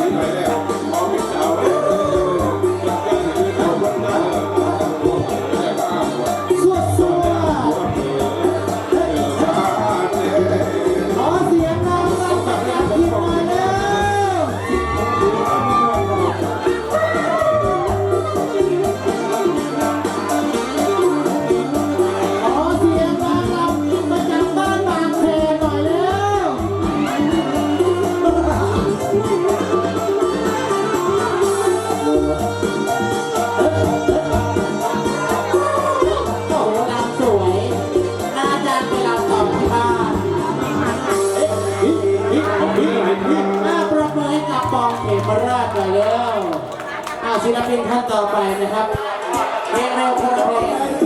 Amen. มราชหน่อยแล้วอาศิลปินท่านต่อไปนะครับเรียกเร็วคนลเพล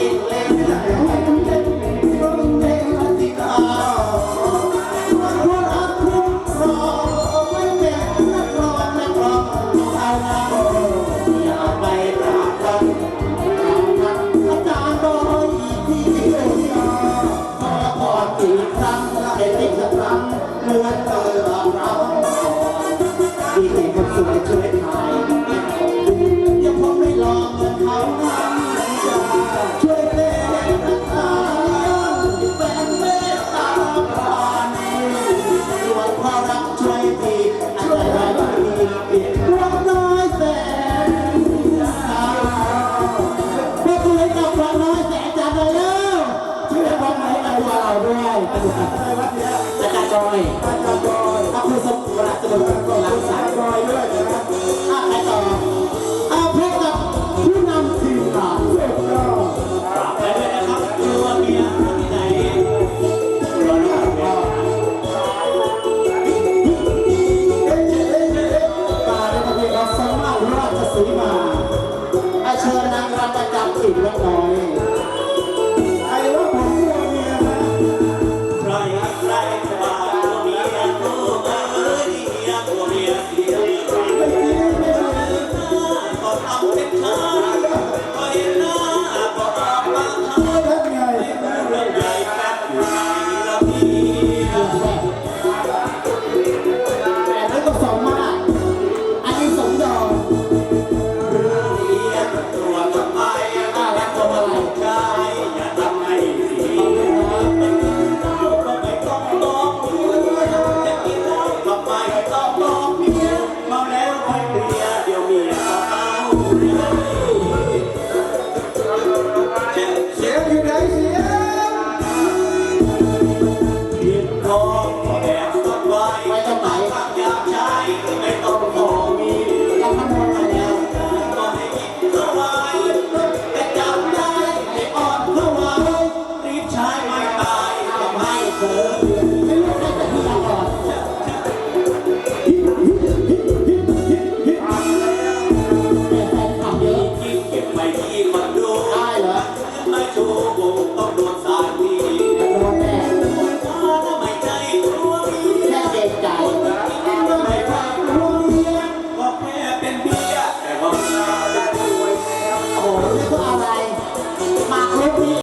we